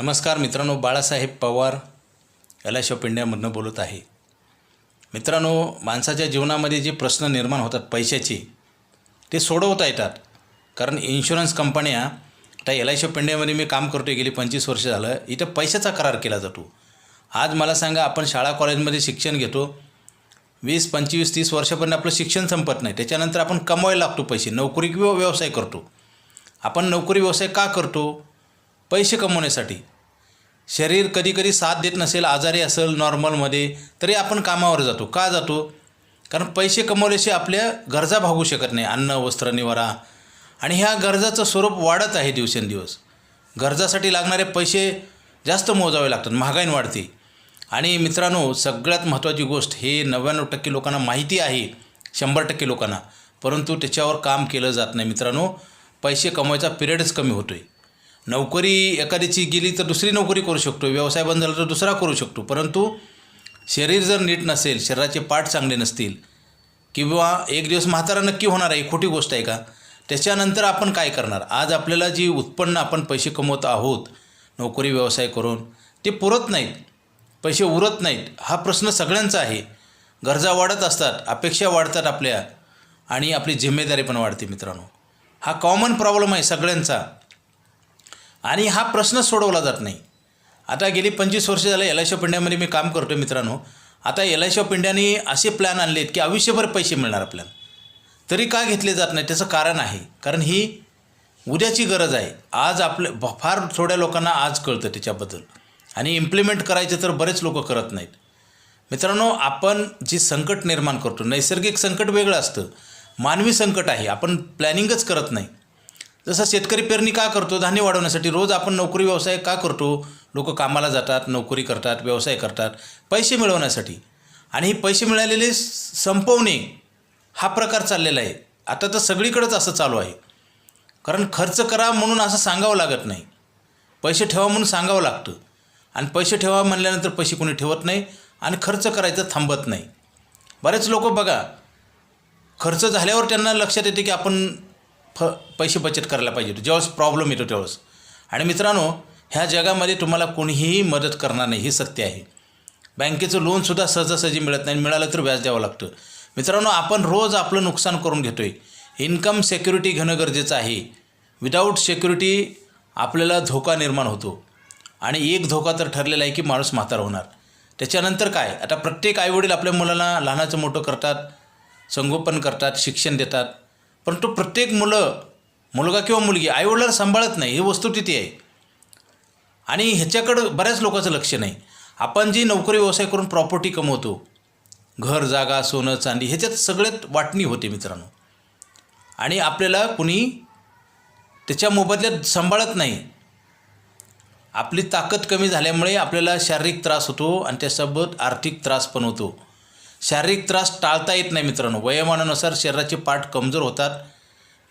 नमस्कार मित्रांनो बाळासाहेब पवार एलाश ऑफ इंडियामधनं बोलत आहे. मित्रांनो माणसाच्या जीवनामध्ये जे प्रश्न निर्माण होतात पैशाचे ते सोडवता येतात. कारण इन्शुरन्स कंपन्या त्या एल आय ऑफ इंडियामध्ये मी काम करतो गेली पंचवीस वर्ष झालं इथं पैशाचा करार केला जातो. आज मला सांगा आपण शाळा कॉलेजमध्ये शिक्षण घेतो वीस पंचवीस तीस वर्षापर्यंत आपलं शिक्षण संपत नाही त्याच्यानंतर आपण कमवायला लागतो पैसे नोकरी किंवा व्यवसाय करतो. आपण नोकरी व्यवसाय का करतो? पैसे कमवण्यासाठी. शरीर कधी कधी साथ देत नसेल आजारी असेल नॉर्मलमध्ये तरी आपण कामावर जातो. का जातो? कारण पैसे कमवल्याशी आपल्या गरजा भागू शकत नाही. अन्न वस्त्र निवारा. आणि ह्या गरजाचं स्वरूप वाढत आहे दिवसेंदिवस. गरजासाठी लागणारे पैसे जास्त मोजावे लागतात महागाईन वाढते. आणि मित्रांनो सगळ्यात महत्त्वाची गोष्ट हे नव्याण्णव टक्के लोकांना माहिती आहे शंभर टक्के लोकांना. परंतु त्याच्यावर काम केलं जात नाही. मित्रांनो पैसे कमवायचा पिरियडच कमी होतो आहे नोकरी एखाद्याची गेली तर दुसरी नोकरी करू शकतो व्यवसाय बंद झाला तर दुसरा करू शकतो. परंतु शरीर जर नीट नसेल शरीराचे पाठ चांगले नसतील किंवा एक दिवस म्हातारा नक्की होणार आहे खोटी गोष्ट आहे का? त्याच्यानंतर आपण काय करणार? आज आपल्याला जी उत्पन्न आपण पैसे कमवत आहोत नोकरी व्यवसाय करून ते पुरत नाहीत. पैसे उरत नाहीत. हा प्रश्न सगळ्यांचा आहे. गरजा वाढत असतात अपेक्षा वाढतात आपल्या आणि आपली जिम्मेदारी पण वाढते मित्रांनो. हा कॉमन प्रॉब्लेम आहे सगळ्यांचा. आणि हा प्रश्न सोडवला जात नाही. आता गेली पंचवीस वर्ष झालं एल आय सी ऑफ इंडियामध्ये मी काम करतो मित्रांनो. आता एल आय सी ऑफ इंडियाने असे प्लॅन आणले आहेत की आयुष्यभर पैसे मिळणार आपल्याला. तरी का घेतले जात नाही? त्याचं कारण आहे. कारण ही उद्याची गरज आहे. आज आपल्या फार थोड्या लोकांना आज कळतं त्याच्याबद्दल. आणि इम्प्लिमेंट करायचे तर बरेच लोक करत नाहीत. मित्रांनो आपण जे संकट निर्माण करतो नैसर्गिक संकट वेगळं असतं. मानवी संकट आहे. आपण प्लॅनिंगच करत नाही. जसा शेतकरी पेरणी का करतो धान्य वाढवण्यासाठी रोज आपण नोकरी व्यवसाय का करतो? लोक कामाला जातात नोकरी करतात व्यवसाय करतात. पैसे मिळवण्यासाठी. आणि हे पैसे मिळालेले संपवणे हा प्रकार चाललेला आहे. आता तर सगळीकडेच असं चालू आहे. कारण खर्च करा म्हणून असं सांगावं लागत नाही. पैसे ठेवा म्हणून सांगावं लागतं. आणि पैसे ठेवा म्हणल्यानंतर पैसे कोणी ठेवत नाही आणि खर्च करायचं थांबत नाही. बरेच लोक बघा खर्च झाल्यावर त्यांना लक्षात येते की आपण फ पैसे बचत करायला पाहिजे जेव्हाच प्रॉब्लेम येतो तेव्हाच. आणि मित्रांनो ह्या जगामध्ये तुम्हाला कोणीही मदत करणार नाही हे सत्य आहे. बँकेचं लोनसुद्धा सहजासहजी मिळत नाही मिळालं तर व्याज द्यावं लागतं. मित्रांनो आपण रोज आपलं नुकसान करून घेतो आहे इन्कम सेक्युरिटी घेणं गरजेचं आहे. विदाऊट सेक्युरिटी आपल्याला धोका निर्माण होतो. आणि एक धोका तर ठरलेला आहे की माणूस म्हातारा होणार. त्याच्यानंतर काय? आता प्रत्येक आईवडील आपल्या मुलाला लहानाचं मोठं करतात संगोपन करतात शिक्षण देतात. परंतु प्रत्येक मुलं मुलगा किंवा मुलगी आईवडिलाला सांभाळत नाही ही वस्तुस्थिती आहे. आणि ह्याच्याकडं बऱ्याच लोकांचं लक्ष नाही. आपण जी नोकरी व्यवसाय करून प्रॉपर्टी कमवतो घर जागा सोनं चांदी ह्याच्यात सगळ्यात वाटणी होते मित्रांनो. आणि आपल्याला कुणी त्याच्या मोबदल्यात सांभाळत नाही. आपली ताकद कमी झाल्यामुळे आपल्याला शारीरिक त्रास होतो आणि त्यासोबत आर्थिक त्रास पण होतो. शारीरिक त्रास टाळता येत नाही मित्रांनो. वयोमानानुसार शरीराचे पाठ कमजोर होतात.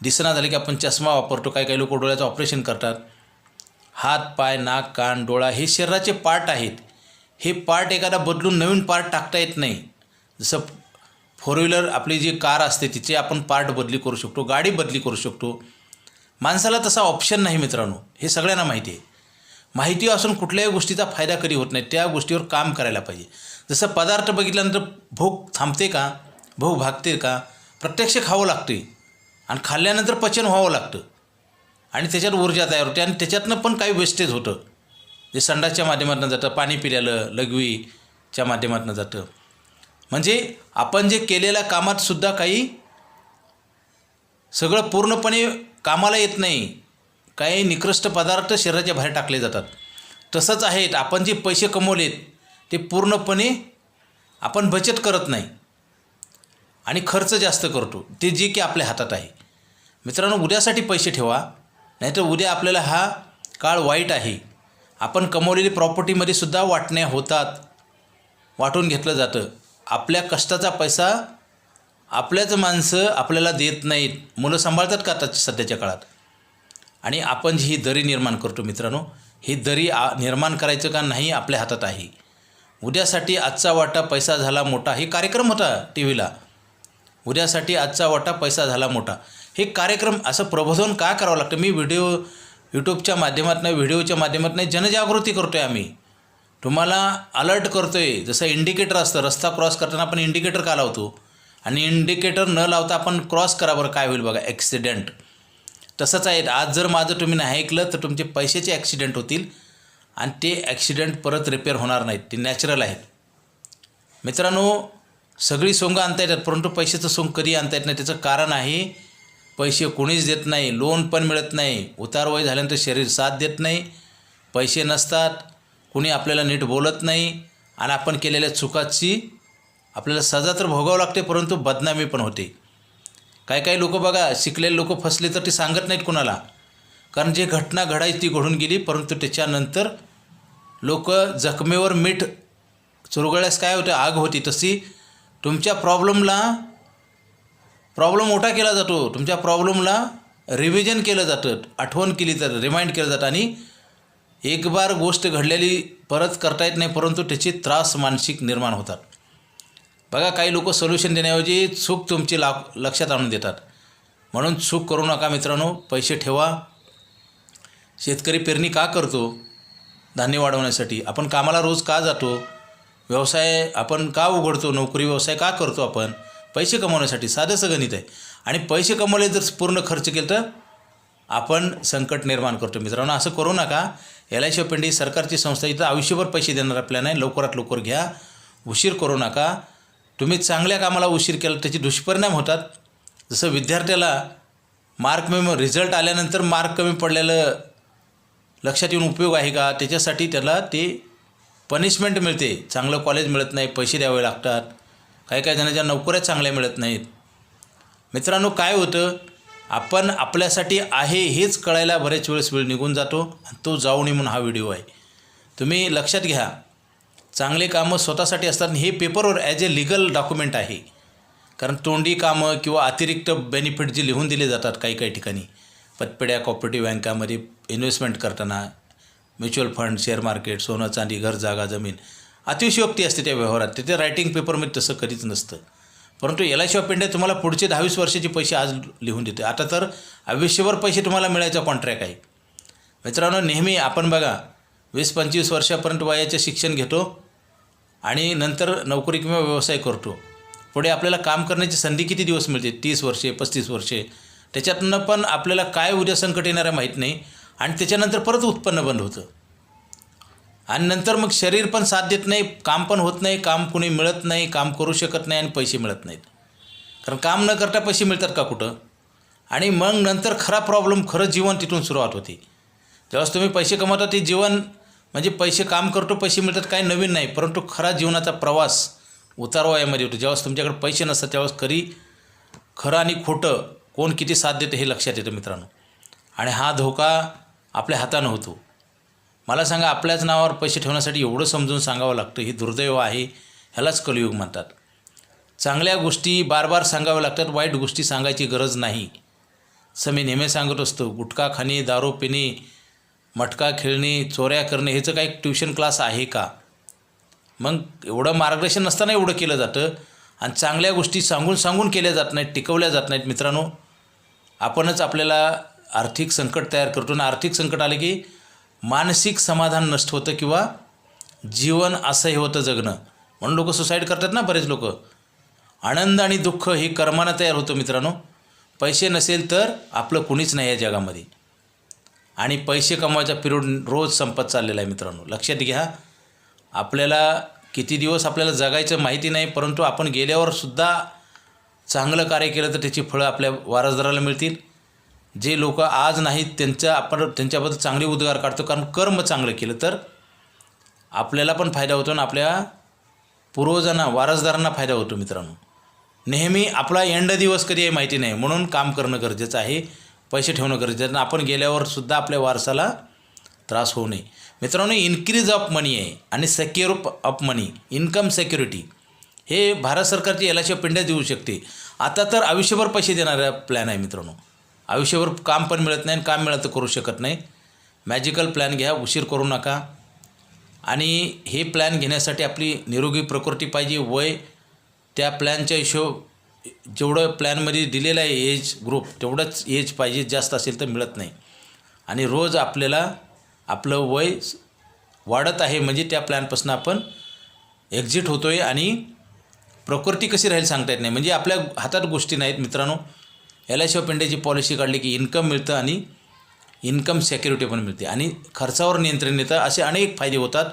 दिसना झाले की आपण चष्मा वापरतो. काही काही लोक डोळ्याचं ऑपरेशन करतात. हात पाय नाक कान डोळा हे शरीराचे पार्ट आहेत. हे पार्ट एखादा बदलून नवीन पार्ट टाकता येत नाही. जसं फोर व्हीलर आपली जी कार असते तिचे आपण पार्ट बदली करू शकतो. गाडी बदली करू शकतो. माणसाला तसा ऑप्शन नाही मित्रांनो. हे सगळ्यांना माहिती आहे. माहिती असून कुठल्याही गोष्टीचा फायदा कधी होत नाही. त्या गोष्टीवर काम करायला पाहिजे. जसं पदार्थ बघितल्यानंतर भूक थांबते का? भूक भागते का? प्रत्यक्ष खावं लागते. आणि खाल्ल्यानंतर पचन व्हावं लागतं. आणि त्याच्यात ऊर्जा तयार होते आणि त्याच्यातनं पण काही वेस्टेज होतं. जे संडासच्या माध्यमातून जातं पाणी पिल्यालं लघवीच्या माध्यमातून जातं. म्हणजे आपण जे केलेल्या कामातसुद्धा काही सगळं पूर्णपणे कामाला येत नाही. काही निकृष्ट पदार्थ शरीराच्या बाहेर टाकले जातात. तसंच आहेत आपण जे पैसे कमवलेत ते पूर्णपणे आपण बचत करत नाही. आणि खर्च जास्त करतो. ते जे की आपल्या हातात आहे. मित्रांनो उद्यासाठी पैसे ठेवा. नाहीतर उद्या आपल्याला हा काळ वाईट आहे. आपण कमवलेली प्रॉपर्टीमध्ये सुद्धा वाटण्या होतात. वाटून घेतलं जातं. आपल्या कष्टाचा पैसा आपल्याच माणसं आपल्याला देत नाहीत. मुलं सांभाळतात का आता सध्याच्या काळात? आणि आपण जी ही दरी निर्माण करतो मित्रांनो. ही दरी आ निर्माण करायचं का नाही आपल्या हातात आहे. उद्यासाठी आजचा वाटा पैसा झाला मोठा. हे कार्यक्रम होता टी व्हीला उद्यासाठी आजचा वाटा पैसा झाला मोठा. हे कार्यक्रम असं प्रबोधन का करावं लागतं? मी व्हिडिओ यूट्यूबच्या माध्यमातून व्हिडिओच्या माध्यमातून जनजागृती करतो आहे आम्ही. तुम्हाला अलर्ट करतो आहे जसं इंडिकेटर असतं रस्ता क्रॉस करताना आपण इंडिकेटर का लावतो? आणि इंडिकेटर न लावता आपण क्रॉस करा बरं. काय होईल बघा ॲक्सिडेंट. तसंच आहे. आज जर माझं तुम्ही नाही ऐकलं तर तुमचे पैशाचे ॲक्सिडेंट होतील आणि ते ॲक्सिडेंट परत रिपेअर होणार नाहीत. ते नॅचरल आहेत. मित्रांनो सगळी सोंगं आणता येतात परंतु पैशाचं सोंग कधी आणता येत नाही. त्याचं कारण आहे पैसे कोणीच देत नाही लोन पण मिळत नाही उतारवय झाल्यानंतर शरीर साथ देत नाही पैसे नसतात कुणी आपल्याला नीट बोलत नाही आणि आपण केलेल्या चुकाची आपल्याला सजा तर भोगावं लागते परंतु बदनामी पण होते. काही काही लोक बघा शिकलेले लोक फसले तर ते सांगत नाहीत कुणाला. कारण जे घटना घडायची ती घडून गेली परंतु त्याच्यानंतर लोक जखमेवर मीठ चुरगळ्यास काय होतं? आग होती. तशी तुमच्या प्रॉब्लेमला प्रॉब्लेम मोठा केला जातो. तुमच्या प्रॉब्लेमला रिव्हिजन केलं जातं. आठवण केली जातं रिमाइंड केलं जातं. आणि एक बार गोष्ट घडलेली परत करता येत नाही परंतु त्याचे त्रास मानसिक निर्माण होतात. बघा काही लोक सोल्युशन देण्याऐवजी चूक तुमची ला लक्षात आणून देतात. म्हणून चूक करू नका मित्रांनो पैसे ठेवा. शेतकरी पेरणी का करतो? धान्य वाढवण्यासाठी. आपण कामाला रोज का जातो? व्यवसाय आपण का उघडतो? नोकरी व्यवसाय का करतो आपण? पैसे कमवण्यासाठी साधंसं गणित आहे. आणि पैसे कमवले जर पूर्ण खर्च केलं तर आपण संकट निर्माण करतो. मित्रांनो असं करू नका. एल आय सी ऑफ सरकारची संस्था इथं आयुष्यभर पैसे देणारा प्लॅन आहे लवकरात लवकर घ्या. उशीर करू नका. तुम्ही चांगल्या कामाला उशीर केला त्याचे दुष्परिणाम होतात. जसं विद्यार्थ्याला मार्क कमी रिझल्ट आल्यानंतर मार्क कमी पडलेलं लक्षात येऊन उपयोग आहे का? त्याच्यासाठी त्याला ते पनिशमेंट मिळते. चांगलं कॉलेज मिळत नाही पैसे द्यावे लागतात. काही काही जणांच्या नोकऱ्या चांगल्या मिळत नाहीत. मित्रांनो काय होतं? आपण आपल्यासाठी आहे हेच कळायला बरेच वेळेस वेळ निघून जातो आणि तो जाऊ नये म्हणून हा व्हिडिओ आहे. तुम्ही लक्षात घ्या. चांगले कामं स्वतःसाठी असतात आणि हे पेपरवर ॲज ए लिगल डॉक्युमेंट आहे. कारण तोंडी कामं किंवा अतिरिक्त बेनिफिट जे लिहून दिले जातात काही काही ठिकाणी पतपेड्या कॉपरेटिव्ह बँकामध्ये इन्व्हेस्टमेंट करताना म्युच्युअल फंड शेअर मार्केट सोनं चांदी घर जागा जमीन अतिशयोक्ती असते त्या व्यवहारात. तिथे रायटिंग पेपरमध्ये तसं कधीच नसतं. परंतु L I C of India तुम्हाला पुढचे दहावीस वर्षाचे पैसे आज लिहून देते आता तर आयुष्यभर पैसे तुम्हाला मिळायचा कॉन्ट्रॅक्ट आहे. मित्रांनो नेहमी आपण बघा वीस पंचवीस वर्षापर्यंत वयाचं शिक्षण घेतो आणि नंतर नोकरी किंवा व्यवसाय करतो. पुढे आपल्याला काम करण्याची संधी किती दिवस मिळते? तीस वर्षे पस्तीस वर्षे. त्याच्यातनं पण आपल्याला काय उद्या संकट येणार आहे माहीत नाही आणि त्याच्यानंतर परत उत्पन्न बंद होतं. आणि नंतर मग शरीर पण साथ देत नाही काम पण होत नाही काम कुणी मिळत नाही काम करू शकत नाही आणि पैसे मिळत नाहीत. कारण काम न करता पैसे मिळतात का कुठं? आणि मग नंतर खरा प्रॉब्लेम खरं जीवन तिथून सुरुवात होते. तेव्हाच तुम्ही पैसे कमवता ते जीवन म्हणजे पैसे काम करतो पैसे मिळतात काही नवीन नाही. परंतु खरा जीवनाचा प्रवास उतारवयामध्ये होतो ज्यावेळेस तुमच्याकडे पैसे नसतात त्यावेळेस खरी खरं आणि खोटं कोण किती साथ देतं हे लक्षात येतं मित्रांनो. आणि हा धोका आपल्या हातानं होतो. मला सांगा आपल्याच नावावर पैसे ठेवण्यासाठी एवढं समजून सांगावं लागतं ही दुर्दैव आहे ह्यालाच कलयुग म्हणतात. चांगल्या गोष्टी बार बार सांगाव्या लागतात वाईट गोष्टी सांगायची गरज नाही. असं मी नेहमी सांगत असतो गुटखा खाणे दारू पिणे मटका खेळणे चोऱ्या करणे ह्याचं काही ट्युशन क्लास आहे का? मग एवढं मार्गदर्शन नसताना एवढं केलं जातं आणि चांगल्या गोष्टी सांगून सांगून केल्या जात नाहीत टिकवल्या जात नाहीत मित्रांनो. आपणच आपल्याला आर्थिक संकट तयार करतो आणि आर्थिक संकट आले की मानसिक समाधान नष्ट होतं किंवा जीवन असह्य होतं जगणं. म्हणून लोक सुसाईड करतात ना बरेच लोक. आनंद आणि दुःख हे कर्मानं तयार होतं मित्रांनो. पैसे नसेल तर आपलं कुणीच नाही या जगामध्ये. आणि पैसे कमवायचा पिरियड रोज संपत चाललेला आहे मित्रांनो. लक्षात घ्या आपल्याला किती दिवस आपल्याला जगायचं माहिती नाही परंतु आपण गेल्यावर सुद्धा चांगलं कार्य केलं तर त्याची फळं आपल्या वारसदाराला मिळतील. जे लोक आज नाहीत त्यांच्या आपण त्यांच्याबद्दल चांगले उद्गार काढतो कारण कर्म चांगलं केलं तर आपल्याला पण फायदा होतो आणि आपल्या पूर्वजांना वारसदारांना फायदा होतो मित्रांनो. नेहमी आपला एंड दिवस कधी आहे माहिती नाही म्हणून काम करणं गरजेचं आहे. पैसे ठेवणं गरजेचं आहे. आपण गेल्यावर सुद्धा आपल्या वारसाला त्रास होऊ नये. मित्रांनो इन्क्रीज ऑफ मनी आहे आणि secure of money income security हे भारत सरकारची एल पिंड्या देऊ शकते. आता तर आयुष्यभर पैसे देणारा प्लॅन आहे मित्रांनो. आयुष्यभर काम पण मिळत नाही आणि काम मिळत करू शकत नाही. मॅजिकल प्लॅन घ्या उशीर करू नका. आणि हे प्लॅन घेण्यासाठी आपली निरोगी प्रकृती पाहिजे. वय त्या प्लॅनच्या हिशोब जेवढं प्लॅनमध्ये दिलेलं आहे एज ग्रुप तेवढंच एज पाहिजे जास्त असेल तर मिळत नाही. आणि रोज आपल्याला आपलं वय वाढत आहे म्हणजे त्या प्लॅनपासून आपण एक्झिट होतो आहे आणि प्रकृती कशी राहील सांगता येत नाही. म्हणजे आपल्या हातात गोष्टी नाहीत मित्रांनो. एल आय सी ऑफ इंडियाची पॉलिसी काढली की इन्कम मिळतं आणि इन्कम सेक्युरिटी पण मिळते. आणि खर्चावर नियंत्रण येतं असे अनेक फायदे होतात.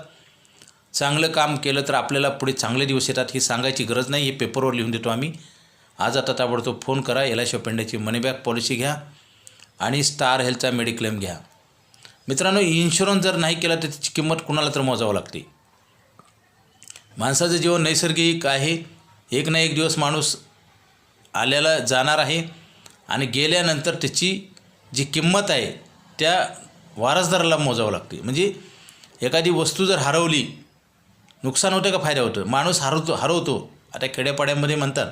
चांगलं काम केलं तर आपल्याला पुढे चांगले दिवस येतात ही सांगायची गरज नाही हे पेपरवर लिहून देतो आम्ही. आज आता ताबडतोब फोन करा L I C money back policy घ्या आणि स्टार हेल्थचा मेडिक्लेम घ्या. मित्रांनो इन्शुरन्स जर नाही केला तर त्याची किंमत कुणाला तर मोजावं लागते? माणसाचं जीवन नैसर्गिक आहे. एक ना एक दिवस माणूस आल्याला जाणार आहे आणि गेल्यानंतर त्याची जी किंमत आहे त्या वारसदाराला मोजावं लागते. म्हणजे एखादी वस्तू जर हरवली नुकसान होतं का फायदा होतं? माणूस हरवतो हरवतो. आता खेड्यापाड्यामध्ये म्हणतात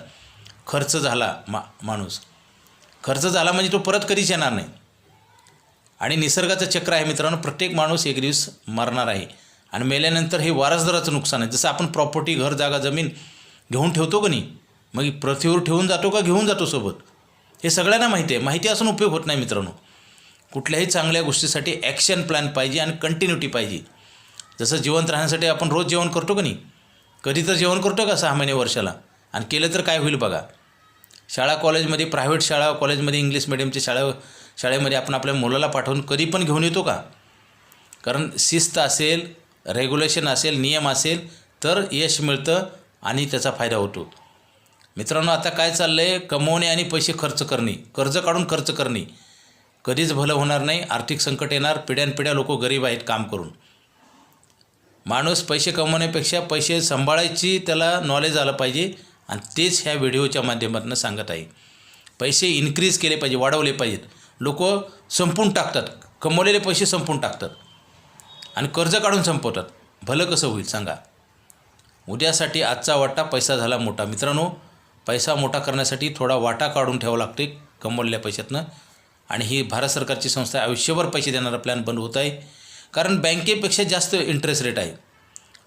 खर्च झाला मा माणूस. खर्च झाला म्हणजे तो परत कधीच येणार नाही. आणि निसर्गाचं चक्र आहे मित्रांनो प्रत्येक माणूस एक दिवस मरणार आहे. आणि मेल्यानंतर हे वारसदाराचं नुकसान आहे. जसं आपण प्रॉपर्टी घर जागा जमीन घेऊन ठेवतो का नाही? मग पृथ्वीवर ठेवून जातो का घेऊन जातो सोबत? हे सगळ्यांना माहिती आहे. माहिती असून उपयोग होत नाही मित्रांनो. कुठल्याही चांगल्या गोष्टीसाठी ॲक्शन प्लॅन पाहिजे आणि कंटिन्युटी पाहिजे. जसं जिवंत राहण्यासाठी आपण रोज जेवण करतो का नाही? कधी तर जेवण करतो का सहा महिने वर्षाला? आणि केलं तर काय होईल बघा. शाळा कॉलेजमध्ये प्रायव्हेट शाळा कॉलेजमध्ये इंग्लिश मिडियमच्या शाळा शाळेमध्ये आपण आपल्या मुलाला पाठवून कधी पण घेऊन येतो का? कारण शिस्त असेल रेग्युलेशन असेल नियम असेल तर यश मिळतं आणि त्याचा फायदा होतो. मित्रांनो आता काय चाललं आहे कमवणे आणि पैसे खर्च करणे. कर्ज काढून खर्च करणे. कधीच भलं होणार नाही. आर्थिक संकट येणार. पिढ्यानपिढ्या लोक गरीब आहेत काम करून. माणूस पैसे कमवण्यापेक्षा पैसे सांभाळायची त्याला नॉलेज आलं पाहिजे. आणि तेच ह्या व्हिडिओच्या माध्यमातून सांगत आहे. पैसे इन्क्रीज केले पाहिजे वाढवले पाहिजेत. लोक संपून टाकतात. कमवलेले पैसे संपून टाकतात. आणि कर्ज काढून संपवतात. भलं कसं होईल सांगा. उद्यासाठी आजचा वाटा पैसा झाला मोठा. मित्रांनो पैसा मोठा करण्यासाठी थोडा वाटा काढून ठेवावा लागते कमवलेल्या पैशातनं. आणि ही भारत सरकारची संस्था आयुष्यभर पैसे देणारा प्लॅन बंद होत आहे. कारण बँकेपेक्षा जास्त इंटरेस्ट रेट आहे.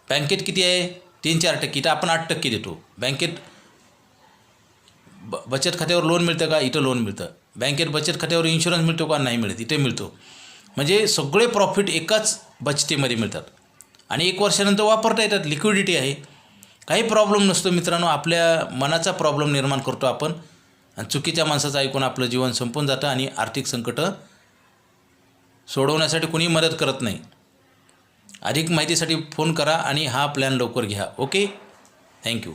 बँकेत किती आहे? तीन चार टक्के इथं आपण आठ टक्के देतो. बँकेत ब बचत खात्यावर लोन मिळतं का? इथं लोन मिळतं. बँकेत बचत खात्यावर इन्शुरन्स मिळतो का? नाही मिळत. इथे मिळतो. म्हणजे सगळे प्रॉफिट एकाच बचतीमध्ये मिळतात. आणि एक वर्षानंतर वापरता येतात. लिक्विडिटी आहे. काही प्रॉब्लेम नसतो. मित्रांनो आपल्या मनाचा प्रॉब्लेम निर्माण करतो आपण. आणि चुकीच्या माणसाचं ऐकून आपलं जीवन संपून जातं आणि आर्थिक संकटं सोडवण्यासाठी कुणी मदत करत नाही. अधिक माहितीसाठी फोन करा आणि हा प्लॅन लवकर घ्या. Okay thank you